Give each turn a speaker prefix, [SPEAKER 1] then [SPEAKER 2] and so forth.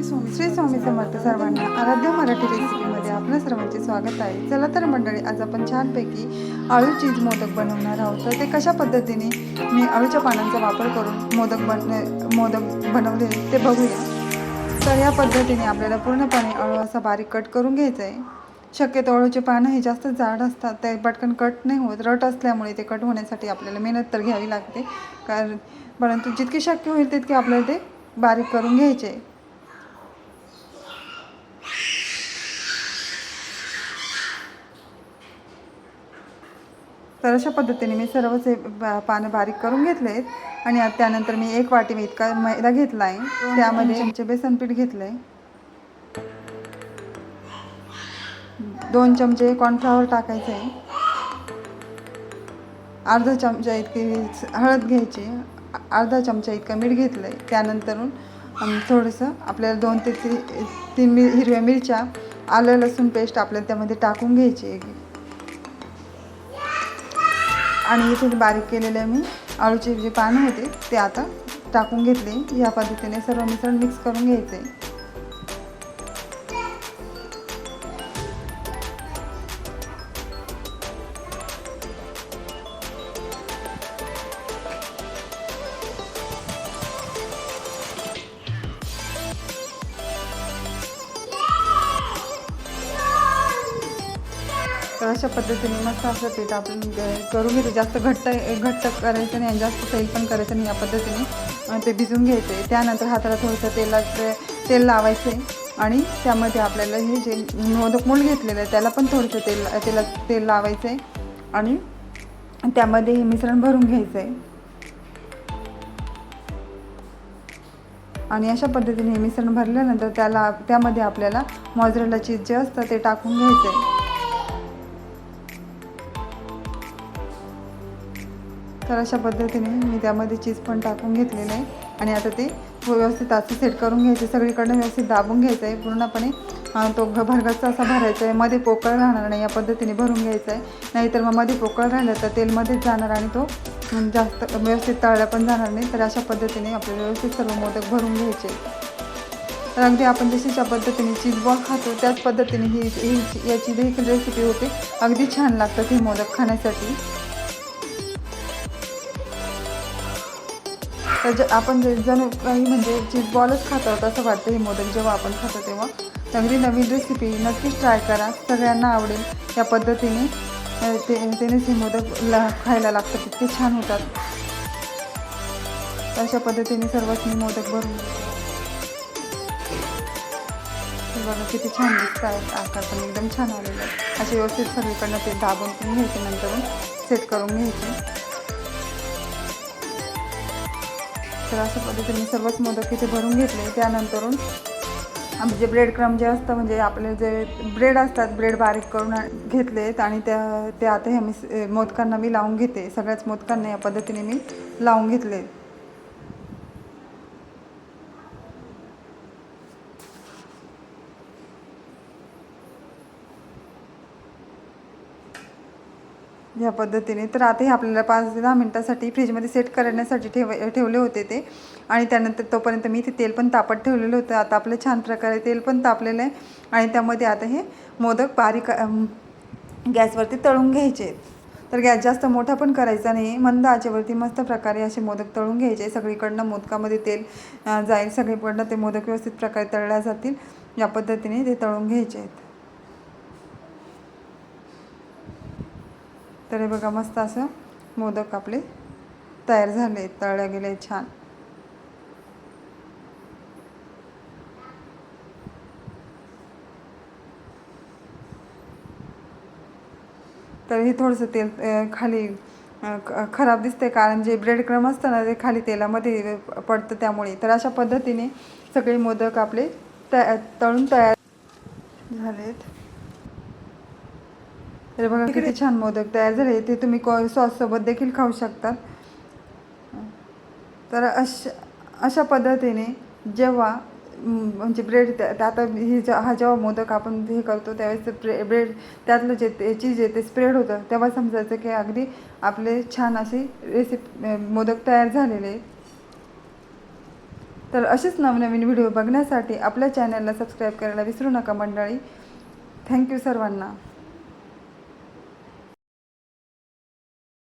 [SPEAKER 1] श्री स्वामी श्री स्वामी समर्थ सर्वांना आराध्य मराठी रेसिपीमध्ये आपलं सर्वांचे स्वागत आहे. चला तर मंडळी आज आपण छानपैकी आळू चीज मोदक बनवणार आहोत. तर ते कशा पद्धतीने मी अळूच्या पानांचा वापर करून मोदक बन मोदक बनवले ते बघूया. तर या पद्धतीने आपल्याला पूर्णपणे अळू असा बारीक कट करून घ्यायचं आहे. शक्यतो अळूचे पानं हे जास्त जाड असतात ते पटकन कट नाही होत. रट असल्यामुळे ते कट होण्यासाठी आपल्याला मेहनत तर घ्यावी लागते. कारण परंतु जितके शक्य होईल तितके आपल्याला ते बारीक करून घ्यायचे तर अशा पद्धतीने मी सर्वच हे पानं बारीक करून घेतले आहेत. आणि त्यानंतर मी एक वाटी मी इतका मैदा घेतला आहे. त्यामध्ये चमचे. बेसन पीठ घेतलं आहे दोन चमचे कॉर्नफ्लॉवर टाकायचे आहे. अर्धा चमचा इतकी हळद घ्यायची. अर्धा चमचा इतका मीठ घेतलं आहे त्यानंतरून अम, थोडंसं आपल्याला दोन ते ती तीन मि हिरव्या मिरच्या आलं लसूण पेस्ट आपल्याला त्यामध्ये टाकून घ्यायची आणि इथे बारीक केलेले मी आळूचे जे पानं होते ते आता टाकून घेतले. या पद्धतीने सर्व मिसळ मिक्स करून घ्यायचे. तर अशा पद्धतीने मस्त असं पीठ आपण करून घेतो. जास्त घट्ट घट्ट करायचं नाही आणि जास्त सैल पण करायचं नाही या पद्धतीने. ते भिजून घ्यायचं. आहे त्यानंतर हाताला थोडंसं तेलाचं तेल लावायचं आहे आणि त्यामध्ये आपल्याला हे जे मोदक मूळ घेतलेलं आहे त्याला पण थोडंसं तेल तेला तेल लावायचं आहे आणि त्यामध्ये हे मिश्रण भरून घ्यायचं आहे आणि अशा पद्धतीने हे मिश्रण भरल्यानंतर त्याला त्यामध्ये आपल्याला मॉजरेला चीज जे असतं ते टाकून घ्यायचं आहे तर अशा पद्धतीने मी त्यामध्ये चीज पण टाकून घेतलेलं आहे. आणि आता ते व्यवस्थित असं सेट करून घ्यायचे. सगळीकडनं व्यवस्थित दाबून घ्यायचं आहे पूर्णपणे तो घ भरगच्चा असा भरायचा आहे मध्ये पोकळ राहणार नाही. या पद्धतीने भरून घ्यायचा आहे नाहीतर मग मध्ये पोकळ राहिलं तर तेलमध्येच जाणार आणि तो जास्त व्यवस्थित तळला पण जाणार नाही. तर अशा पद्धतीने आपल्याला व्यवस्थित सर्व मोदक भरून घ्यायचे. तर अगदी आपण जशीच्या पद्धतीने चीज बॉल खातो त्याच पद्धतीने ही ही याची देखील रेसिपी होते. अगदी छान लागतात हे मोदक खाण्यासाठी. तर ज आपण जे काही म्हणजे चीज खातो खात आहोत असं वाटतं हे मोदक जेव्हा आपण खातो तेव्हा. सगळी नवीन रेसिपी नक्कीच ट्राय करा. सगळ्यांना आवडेल या पद्धतीने. ते तेनेच हे मोदक ला खायला लागतात. इतके छान होतात. अशा पद्धतीने सर्वच मी मोदक भरून. बघा किती छान दिसत आहेत. आकार पण एकदम छान आलेलं आहे. असे व्यवस्थित सगळीकडनं ते दाबून पण घ्यायचे नंतर. सेट करून घ्यायचे. तर अशा पद्धतीने सर्वच मोदक इथे भरून घेतले. त्यानंतरून आमचे जे ब्रेड क्रम जे असतं म्हणजे आपले जे ब्रेड असतात ब्रेड बारीक करून घेतलेत आणि त्या ते आता हे मी मोदकांना मी लावून घेते. सगळ्याच मोदकांना या पद्धतीने मी लावून घेतले या पद्धतीने. तर आता हे आपल्याला पाच ते दहा मिनटासाठी फ्रीजमध्ये सेट करण्यासाठी ठेव ठेवले होते ते. आणि त्यानंतर तोपर्यंत मी ते तेल पण तापत ठेवलेलं होतं. आता आपलं छान प्रकारे तेल पण तापलेलं आहे. आणि त्यामध्ये आता हे मोदक बारीक गॅसवरती तळून घ्यायचे. आहेत. तर गॅस जास्त मोठा पण करायचा नाही. मंद आचेवरती मस्त प्रकारे असे मोदक तळून घ्यायचे. सगळीकडनं मोदकामध्ये तेल जाईल. सगळीकडनं ते मोदक व्यवस्थित प्रकारे तळल्या जातील. या पद्धतीने ते तळून घ्यायचे आहेत. तर हे बघा मस्त असं मोदक आपले तयार झाले तळल्या गेले छान. तर हे थोडंसं तेल खाली खराब दिसते कारण जे ब्रेड क्रम असतं ना ते खाली तेलामध्ये पडतं त्यामुळे. तर अशा पद्धतीने सगळे मोदक आपले तया तळून तयार झालेत. तर बघा किती छान मोदक तयार झाले. ते तुम्ही को सॉससोबत देखील खाऊ शकतात. तर अशा अशा पद्धतीने जेव्हा म्हणजे ब्रेड त्या आता ही जे- हा जेव्हा मोदक आपण हे करतो त्यावेळेस ते ब्रे ब्रेड त्यातलं जे ते चीज आहे ते स्प्रेड होतं. तेव्हा समजायचं की अगदी आपले छान असे रेसिपी मोदक तयार झालेले. तर असेच नवनवीन व्हिडिओ बघण्यासाठी आपल्या चॅनलला सबस्क्राईब करायला विसरू नका मंडळी. थँक्यू सर्वांना.